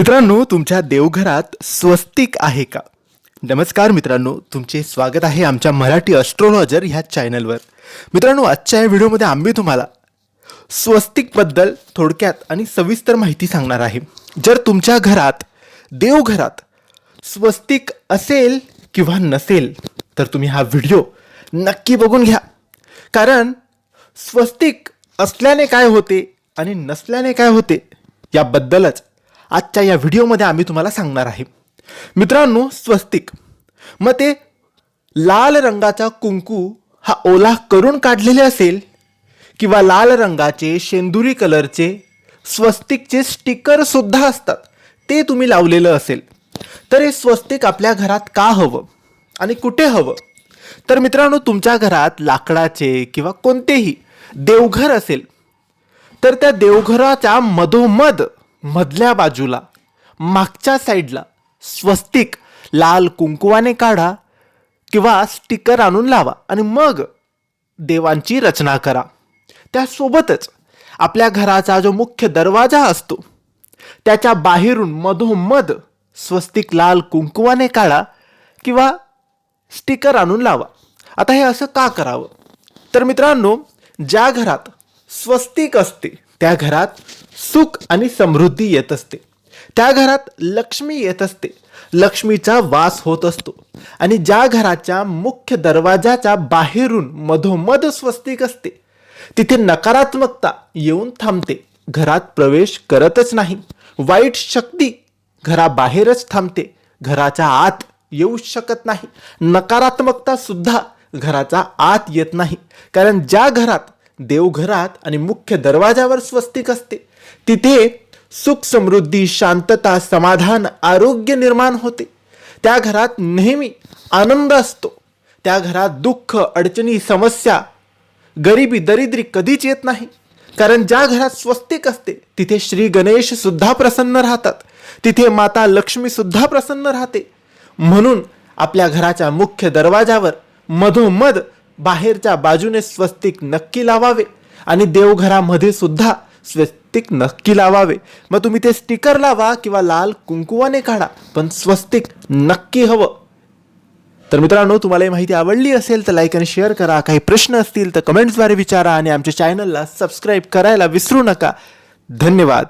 मित्रांनो तुमच्या देवघरात स्वस्तिक आहे का? नमस्कार मित्रांनो तुमचे स्वागत आहे आमच्या मराठी अस्ट्रोलॉजर ह्या चॅनलवर मित्रांनो आजच्या या व्हिडिओमध्ये आम्ही तुम्हाला स्वस्तिकबद्दल थोडक्यात आणि सविस्तर माहिती सांगणार आहे. जर तुमच्या घरात देवघरात स्वस्तिक असेल किंवा नसेल तर तुम्ही हा व्हिडिओ नक्की बघून घ्या. कारण स्वस्तिक असल्याने काय होते आणि नसल्याने काय होते याबद्दलच आजच्या या व्हिडिओमध्ये आम्ही तुम्हाला सांगणार आहे. मित्रांनो स्वस्तिक. मग ते लाल रंगाचा कुंकू हा ओला करून काढलेले असेल किंवा लाल रंगाचे शेंदुरी कलरचे स्वस्तिकचे स्टिकरसुद्धा असतात. ते तुम्ही लावलेलं असेल. तर हे स्वस्तिक आपल्या घरात का हवं आणि कुठे हवं? तर मित्रांनो तुमच्या घरात लाकडाचे किंवा कोणतेही देवघर असेल तर त्या देवघराच्या मधोमध मधल्या बाजूला मागच्या साईडला स्वस्तिक लाल कुंकुवाने काढा किंवा स्टिकर आणून लावा आणि मग देवांची रचना करा. त्यासोबतच आपल्या घराचा जो मुख्य दरवाजा असतो त्याच्या बाहेरून मधोमध स्वस्तिक लाल कुंकुवाने काढा किंवा स्टिकर आणून लावा. आता हे असं का करावं? तर मित्रांनो ज्या घरात स्वस्तिक असते त्या घरात सुख आणि समृद्धी येत असते. त्या घरात लक्ष्मी येत असते. लक्ष्मीचा वास होत असतो. आणि ज्या घराच्या मुख्य दरवाजाच्या बाहेरून मधोमध स्वस्तिक असते. तिथे नकारात्मकता येऊन थांबते. घरात प्रवेश करतच नाही. वाईट शक्ती घराबाहेरच थांबते. घराच्या आत येऊ शकत नाही. नकारात्मकता सुद्धा घराच्या आत येत नाही. कारण ज्या घरात देवघरात आणि मुख्य दरवाजावर स्वस्तिक असते तिथे सुख समृद्धी शांतता समाधान आरोग्य निर्माण होते. त्या घरात नेहमी आनंद असतो. त्या घरात दुःख अडचणी समस्या गरिबी दरिद्री कधीच येत नाही. कारण ज्या घरात स्वस्तिक असते तिथे श्री गणेश सुद्धा प्रसन्न राहतात. तिथे माता लक्ष्मी सुद्धा प्रसन्न राहते. म्हणून आपल्या घराच्या मुख्य दरवाजावर मधोमध बाहेरच्या बाजूने स्वस्तिक नक्की लावावे आणि देवघरामध्ये सुद्धा स्वस्तिक नक्की लावावे. मग तुम्ही ते स्टिकर लावा किंवा लाल कुंकुवाने काढा पण स्वस्तिक नक्की हवं. तर मित्रांनो तुम्हाला ही माहिती आवडली असेल तर लाईक आणि शेअर करा. काही प्रश्न असतील तर कमेंट्सद्वारे विचारा आणि आमच्या चॅनलला सबस्क्राईब करायला विसरू नका. धन्यवाद.